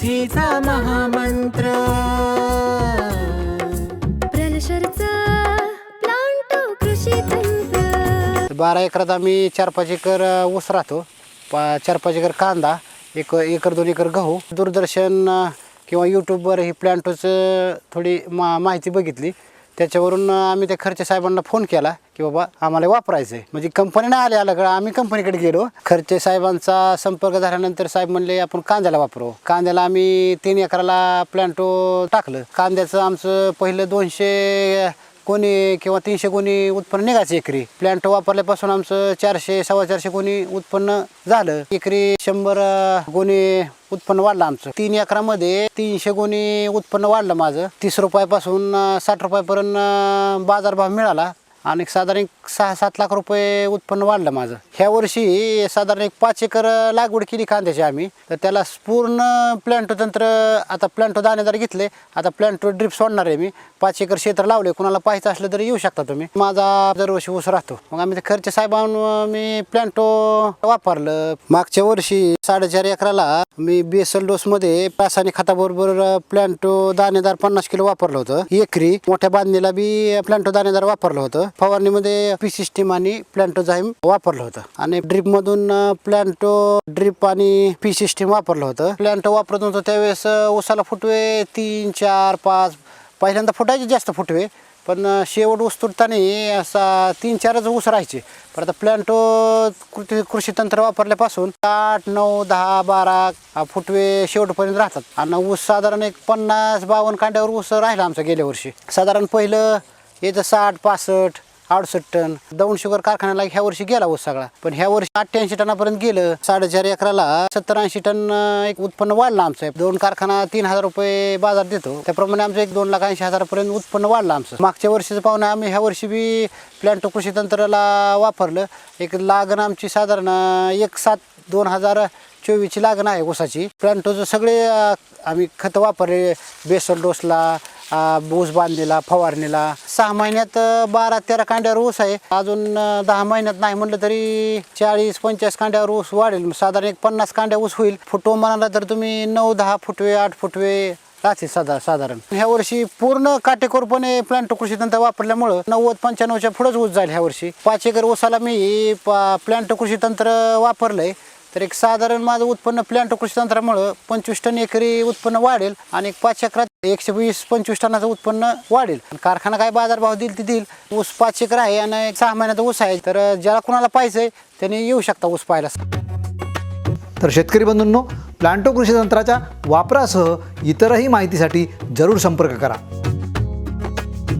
समृद्धीचा महामंत्र. प्रलशरचा प्लांटो कृषी तंत्र. बारा एकरात आम्ही चार पाच एकर ऊस राहतो. पा चार पाच एकर कांदा एक एकर दोन एकर गहू. दूरदर्शन किंवा यूट्यूबवर ही प्लॅन्टोचं थोडी मा माहिती बघितली. त्याच्यावरून आम्ही त्या खर्चे साहेबांना फोन केला की बाबा आम्हाला वापरायचं आहे म्हणजे कंपनी नाही आली आलं आम्ही कंपनीकडे गेलो. खर्चे साहेबांचा संपर्क झाल्यानंतर साहेब म्हणले आपण कांद्याला वापरू. कांद्याला आम्ही तीन एकराला प्लॅन्टो टाकलं. कांद्याचं आमचं पहिलं दोनशे कोणी किंवा तीनशे कोणी उत्पन्न निघायचं एकरी. प्लॅन्ट वापरल्यापासून आमचं चारशे सव्वा चारशे कोणी उत्पन्न झालं. एकरी शंभर गुणी उत्पन्न वाढलं आमचं. तीन एकरामध्ये तीनशे गुणी उत्पन्न वाढलं माझं. तीस रुपयापासून साठ रुपयापर्यंत बाजारभाव मिळाला. आणि साधारण एक सहा सात लाख रुपये उत्पन्न वाढलं माझं. ह्या वर्षी साधारण एक पाच एकर लागवड केली कांद्याची आम्ही. तर त्याला पूर्ण प्लॅन्टो तंत्र आता प्लॅन्टो दाणेदार घेतले आता प्लॅन्टो ड्रिप सोडणार आहे मी. पाच एकर क्षेत्र लावले कुणाला पाहायचं असलं तरी येऊ शकता तुम्ही. माझा दरवर्षी ऊस राहतो. मग आम्ही ते खर्च साहेबांना मी प्लॅन्टो वापरलं. मागच्या वर्षी साडेचार एकराला मी बेसल डोस मध्ये रासायनिक खताबरोबर प्लॅन्टो दाणेदार पन्नास किलो वापरलं होतं. एकरी मोठ्या बांधणीला बी प्लॅन्टो दाणेदार वापरलं होतं. फवारणीमध्ये पी सिस्टीम आणि प्लॅन्टोझाईम वापरलं होतं. आणि ड्रीप मधून प्लॅन्टो ड्रीप आणि पी सिस्टीम वापरलं होतं. प्लॅन्टो वापरत होतो त्यावेळेस उसाला ऊसाला फुटवे तीन चार पाच पहिल्यांदा फुटायचे जास्त फुटवे पण शेवट ऊस तुटताना असा तीन चारच ऊस राहायचे. पण आता प्लॅन्टो कृषी कृषी तंत्र वापरल्यापासून आठ नऊ दहा बारा फुटवे शेवटपर्यंत राहतात. आणि ऊस साधारण एक पन्नास बावन्न कांड्यावर ऊस राहिला आमचा गेल्या वर्षी. साधारण पहिलं याचं साठ पासष्ट अडुसष्ट टन. दौंड शुगर कारखान्याला ह्या वर्षी गेला ऊस सगळा. पण ह्या वर्षी अठ्ठ्याऐंशी टनापर्यंत गेलं. साडेचार एकराला सत्तर ऐंशी टन एक उत्पन्न वाढलं आमचं. दोन कारखाना तीन हजार रुपये बाजार देतो. त्याप्रमाणे आमचं एक दोन लाख ऐंशी हजारापर्यंत उत्पन्न वाढलं आमचं. मागच्या वर्षीचं पाहुणे आम्ही ह्या वर्षी बी प्लॅन्टो कृषी तंत्राला वापरलं. एक लागण आमची साधारण एक सात दोन हजार चोवीसची लागण आहे ऊसाची. प्लॅन्टोचं सगळे आम्ही खतं वापरले. बेसल डोसला ऊस बांधणीला फवारणीला. सहा महिन्यात बारा तेरा कांड्यावर ऊस आहे. अजून दहा महिन्यात नाही म्हणलं तरी चाळीस पंचाळीस कांड्यावर ऊस वाढेल. साधारण एक पन्नास कांड्या ऊस होईल. फुटो म्हणाला तर तुम्ही नऊ दहा फुटवे आठ फुटवे राहते साधा साधारण. ह्या वर्षी पूर्ण काटेकोरपणे प्लांट कृषी तंत्र वापरल्यामुळं नव्वद पंच्याण्णवच्या पुढेच ऊस जाईल ह्या वर्षी. पाच एकर ऊसाला मी प्लांट कृषी तंत्र वापरलंय. तर एक साधारण माझं उत्पन्न प्लांट कृषी तंत्रामुळं पंचवीस टन एकरी उत्पन्न वाढेल आणि एक पाच एकरात एकशे वीस पंचवीस टनाचं उत्पन्न वाढेल. कारखाना काय बाजारभाव देईल ते देईल. ऊस पाच एकर आहे आणि एक सहा महिन्याचा ऊस आहे. तर ज्याला कुणाला पाहिजे त्याने येऊ शकता ऊस पाहायला. तर शेतकरी बंधूंनो प्लांटो कृषी तंत्राच्या वापरासह इतरही माहितीसाठी जरूर संपर्क करा.